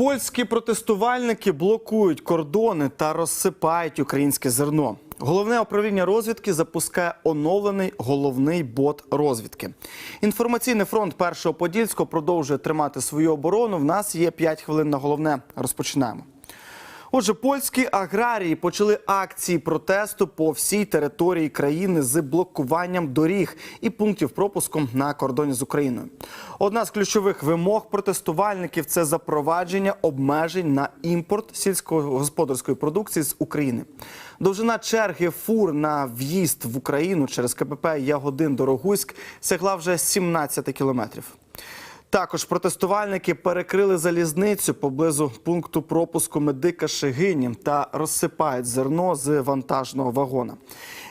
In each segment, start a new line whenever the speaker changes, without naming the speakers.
Польські протестувальники блокують кордони та розсипають українське зерно. Головне управління розвідки запускає оновлений головний бот розвідки. Інформаційний фронт першого подільського продовжує тримати свою оборону. В нас є 5 хвилин на головне. Розпочинаємо. Отже, польські аграрії почали акції протесту по всій території країни з блокуванням доріг і пунктів пропуску на кордоні з Україною. Одна з ключових вимог протестувальників це запровадження обмежень на імпорт сільськогосподарської продукції з України. Довжина черги фур на в'їзд в Україну через КПП Ягодин Дорогуськ сягла вже 17 кілометрів. Також протестувальники перекрили залізницю поблизу пункту пропуску медика Шегині та розсипають зерно з вантажного вагона.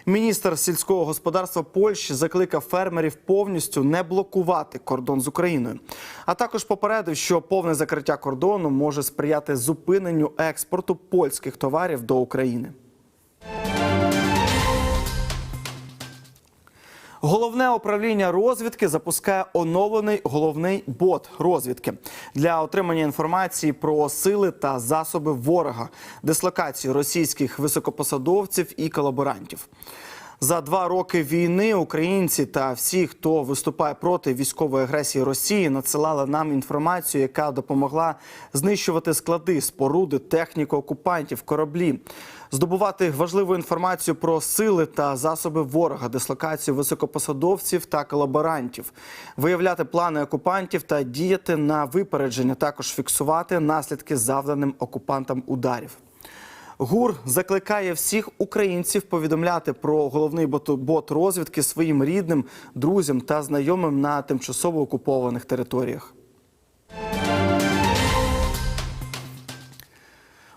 Міністр сільського господарства Польщі закликав фермерів повністю не блокувати кордон з Україною, а також попередив, що повне закриття кордону може сприяти зупиненню експорту польських товарів до України. Головне управління розвідки запускає оновлений головний бот розвідки для отримання інформації про сили та засоби ворога, дислокацію російських високопосадовців і колаборантів. За два роки війни українці та всі, хто виступає проти військової агресії Росії, надсилали нам інформацію, яка допомогла знищувати склади, споруди, техніку окупантів, кораблі, здобувати важливу інформацію про сили та засоби ворога, дислокацію високопосадовців та колаборантів, виявляти плани окупантів та діяти на випередження, також фіксувати наслідки завданим окупантам ударів. ГУР закликає всіх українців повідомляти про головний бот- розвідки своїм рідним, друзям та знайомим на тимчасово окупованих територіях.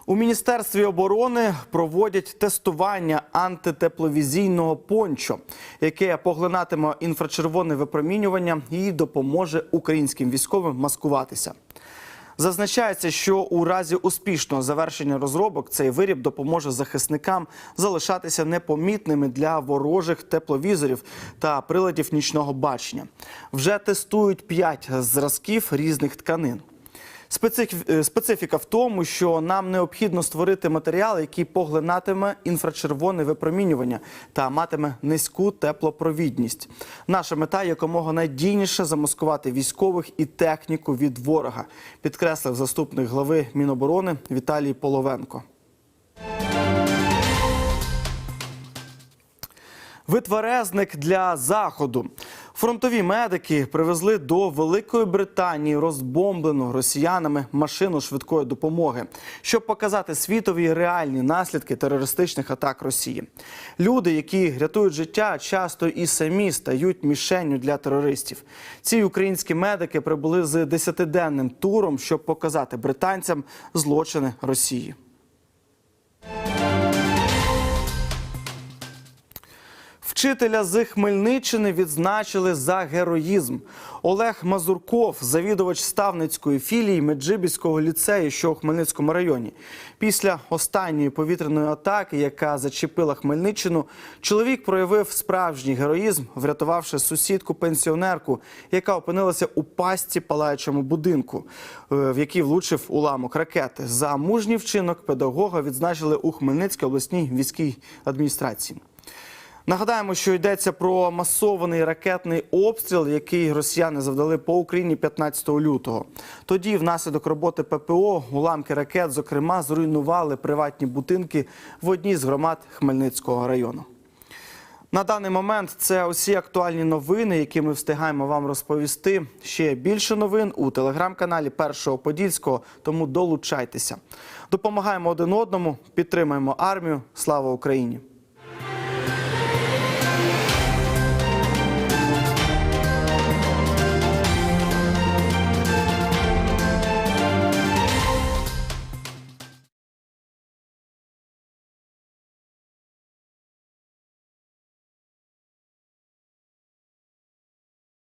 У міністерстві оборони проводять тестування антитепловізійного пончо, яке поглинатиме інфрачервоне випромінювання і допоможе українським військовим маскуватися. Зазначається, що у разі успішного завершення розробок цей виріб допоможе захисникам залишатися непомітними для ворожих тепловізорів та приладів нічного бачення. Вже тестують п'ять зразків різних тканин. Е, Специфіка в тому, що нам необхідно створити матеріал, який поглинатиме інфрачервоне випромінювання та матиме низьку теплопровідність. Наша мета якомога надійніше замаскувати військових і техніку від ворога, підкреслив заступник глави Міноборони Віталій Половенко. Витверезник для заходу. Фронтові медики привезли до Великої Британії розбомблену росіянами машину швидкої допомоги, щоб показати світові реальні наслідки терористичних атак Росії. Люди, які рятують життя, часто і самі стають мішенню для терористів. Ці українські медики прибули з десятиденним туром, щоб показати британцям злочини Росії. Вчителя з Хмельниччини відзначили за героїзм. Олег Мазурков, завідувач ставницької філії Меджибіського ліцею, що у Хмельницькому районі. Після останньої повітряної атаки, яка зачепила Хмельниччину, чоловік проявив справжній героїзм, врятувавши сусідку пенсіонерку, яка опинилася у пастці палаючому будинку, е, в який влучив уламок ракети. За мужній вчинок педагога відзначили у Хмельницькій обласній війській адміністрації. Нагадаємо, що йдеться про масований ракетний обстріл, який росіяни завдали по Україні 15 лютого. Тоді, внаслідок роботи ППО, уламки ракет, зокрема, зруйнували приватні будинки в одній з громад Хмельницького району. На даний момент це усі актуальні новини, які ми встигаємо вам розповісти. Ще більше новин у телеграм-каналі Першого Подільського. Тому долучайтеся. Допомагаємо один одному, підтримуємо армію. Слава Україні!